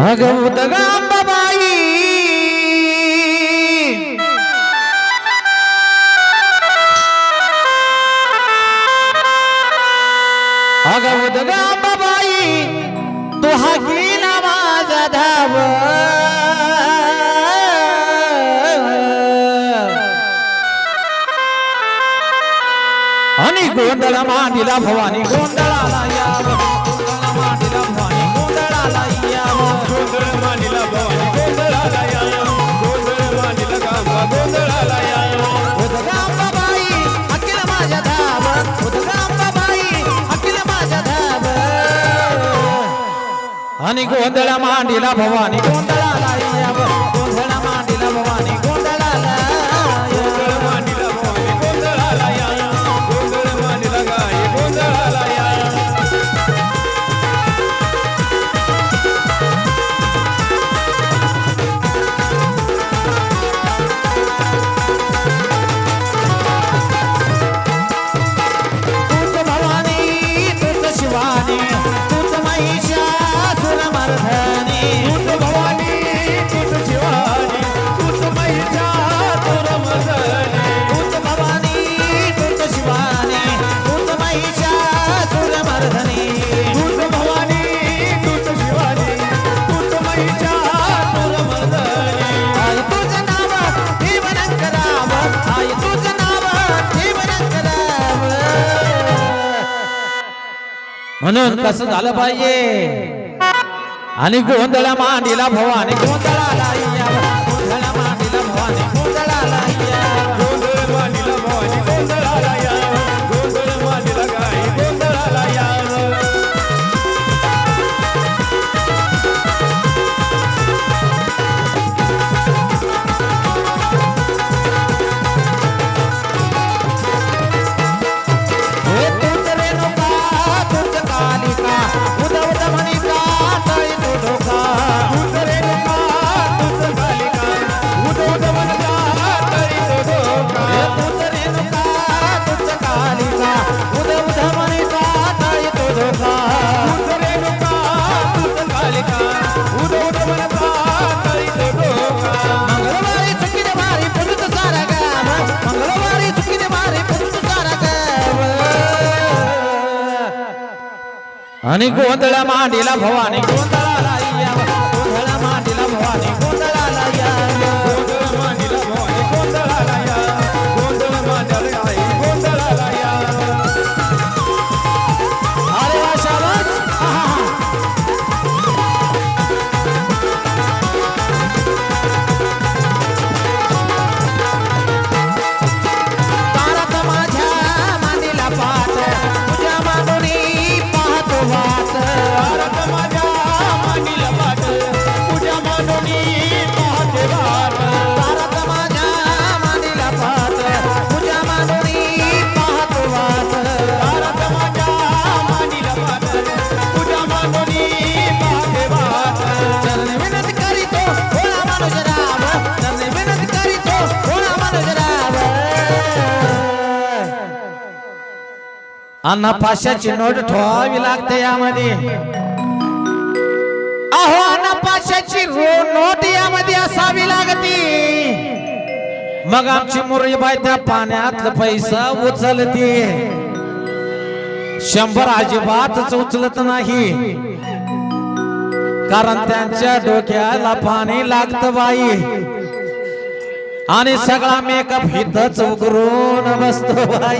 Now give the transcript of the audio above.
भागवत गांबाबाई भागवत गांबाबाई तो हा गेला धाव। आणि गोंधळ मानिला भवानी गोंधळ आणि गोंधळा मांडीला भवानी. गोंधळा म्हणून कसं झालं पाहिजे? आणि गोंधळ मांडीला भवानी गोंधळाला અને ગોંદળામાં ઢીલા ભવાની. ગોંદળા अन्ना पाशाची नोट ठेवावी लागते यामध्ये. अहो अन्ना पाशाची नोट यामध्ये असावी लागते. मग आमची मुरलीबाई त्या पाण्यात पैसा उचलते. शंभर अजिबातच उचलत नाही. कारण त्यांच्या डोक्याला पाणी लागत बाई. आणि सगळा मेकअप हिथच उघडून बसतो बाई.